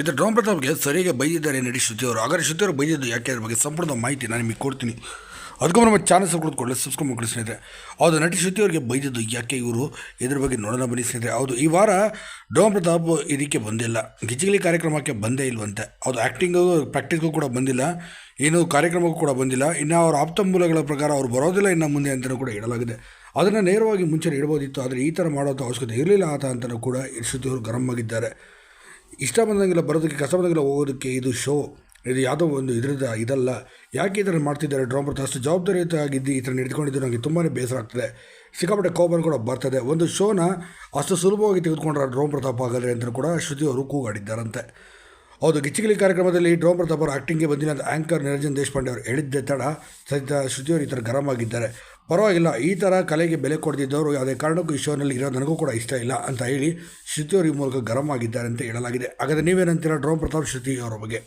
ಇದು ಡೋಮ್ ಪ್ರತಾಪ್ಗೆ ಸರಿಯಾಗಿ ಬೈದಿದ್ದಾರೆ ನಟಿ ಶ್ರುತಿ ಅವರು. ಹಾಗಾದ್ರೆ ಶ್ರುತಿ ಅವರು ಬೈದಿದ್ದು ಯಾಕೆ ಅದ್ರ ಬಗ್ಗೆ ಸಂಪೂರ್ಣ ಮಾಹಿತಿ ನಾನು ನಿಮಗೆ ಕೊಡ್ತೀನಿ. ಅದಕ್ಕೂ ನಮ್ಮ ಚಾನಲ್ ಸಬ್ಸ್ಕ್ರೈಬ್ ಕೊಡಲಿ ಸಬ್ಸ್ಕ್ರೈಬ್ ಮಾಡ್ಕೊಳ್ಳಿ ಸ್ನೇಹಿತರೆ. ಹೌದು, ನಟಿ ಶ್ರುತಿ ಅವರಿಗೆ ಬೈದಿದ್ದು ಯಾಕೆ ಇವರು? ಇದ್ರ ಬಗ್ಗೆ ನೋಡೋಣ ಬನ್ನಿ ಸ್ನೇಹಿತರೆ. ಹೌದು, ಈ ವಾರ ಡೋಮ್ ಪ್ರತಾಪ್ ಇದಕ್ಕೆ ಬಂದಿಲ್ಲ. ಗಿಜಿಗಲಿ ಕಾರ್ಯಕ್ರಮಕ್ಕೆ ಬಂದೇ ಇಲ್ವಂತೆ. ಹೌದು ಆ್ಯಕ್ಟಿಂಗು ಪ್ರಾಕ್ಟೀಸ್ಗೂ ಕೂಡ ಬಂದಿಲ್ಲ. ಏನು ಕಾರ್ಯಕ್ರಮಕ್ಕೂ ಕೂಡ ಬಂದಿಲ್ಲ. ಇನ್ನು ಅವರ ಆಪ್ತ ಮೂಲಗಳ ಪ್ರಕಾರ ಅವ್ರು ಬರೋದಿಲ್ಲ ಇನ್ನು ಮುಂದೆ ಅಂತಲೂ ಕೂಡ ಹೇಳಲಾಗಿದೆ. ಅದನ್ನು ನೇರವಾಗಿ ಮುಂಚೆ ಇಡ್ಬೋದಿತ್ತು. ಆದರೆ ಈ ಥರ ಮಾಡೋದು ಅವಶ್ಯಕತೆ ಇರಲಿಲ್ಲ ಆತ ಅಂತಲೂ ಕೂಡ ಶ್ರುತಿ ಅವರು ಗರಂ ಆಗಿದ್ದಾರೆ. ಇಷ್ಟ ಬಂದಂಗಿಲ್ಲ ಬರೋದಕ್ಕೆ, ಕಷ್ಟ ಬಂದಂಗಿಲ್ಲ ಹೋಗೋದಕ್ಕೆ ಇದು ಶೋ ಇದು ಯಾವುದೋ ಒಂದು ಇದರದ ಇದಲ್ಲ. ಯಾಕೆ ಈ ಥರ ಮಾಡ್ತಿದ್ದಾರೆ ಡ್ರೋನ್ ಬರ್ತಾ ಅಷ್ಟು ಜವಾಬ್ದಾರಿಯುತವಾಗಿದ್ದು ಈ ಥರ ನಡೆದುಕೊಂಡಿದ್ದು ನನಗೆ ತುಂಬಾ ಬೇಸರ ಆಗ್ತದೆ. ಸಿಕ್ಕಾಪಟ್ಟೆ ಕೋಬರ್ ಕೂಡ ಬರ್ತದೆ. ಒಂದು ಶೋನ ಅಷ್ಟು ಸುಲಭವಾಗಿ ತೆಗೆದುಕೊಂಡ್ರೆ ಡ್ರೋಮ್ ಪ್ರತಾಪ್ ಆಗದ್ರೆ ಅಂತ ಕೂಡ ಶ್ರುತಿ ಅವರು ಕೂಗಾಡಿದ್ದಾರಂತೆ. ಹೌದು ಗಿಚ್ಚಿಗಿಲಿ ಕಾರ್ಯಕ್ರಮದಲ್ಲಿ ಡ್ರೋಮ್ ಪ್ರತಾಪ್ ಅವರು ಆ್ಯಕ್ಟಿಂಗ್ಗೆ ಬಂದಿಲ್ಲ ಅಂತ ಆ್ಯಂಕರ್ ನಿರಂಜನ್ ದೇಶಪಾಂಡೆ ಅವರು ಹೇಳಿದ್ದೆ ತಡ. ಸಹಿತ ಶ್ರುತಿಯವರು ಈ ಥರ ಗರಂ ಆಗಿದ್ದಾರೆ. ಪರವಾಗಿಲ್ಲ, ಈ ಥರ ಕಲೆಗೆ ಬೆಲೆ ಕೊಡದಿದ್ದವರು ಯಾವುದೇ ಕಾರಣಕ್ಕೂ ಈ ಶೋನಲ್ಲಿ ಇರೋದು ನನಗೂ ಕೂಡ ಇಷ್ಟ ಇಲ್ಲ ಅಂತ ಹೇಳಿ ಶ್ರುತಿಯವ್ರ ಮೂಲಕ ಗರಂ ಆಗಿದ್ದಾರೆ ಅಂತ ಹೇಳಲಾಗಿದೆ. ಹಾಗಾದರೆ ನೀವೇನಂತೀರ? ಡ್ರೋಮ್ ಪ್ರತಾಪ್ ಶ್ರುತಿ ಅವರ ಬಗ್ಗೆ.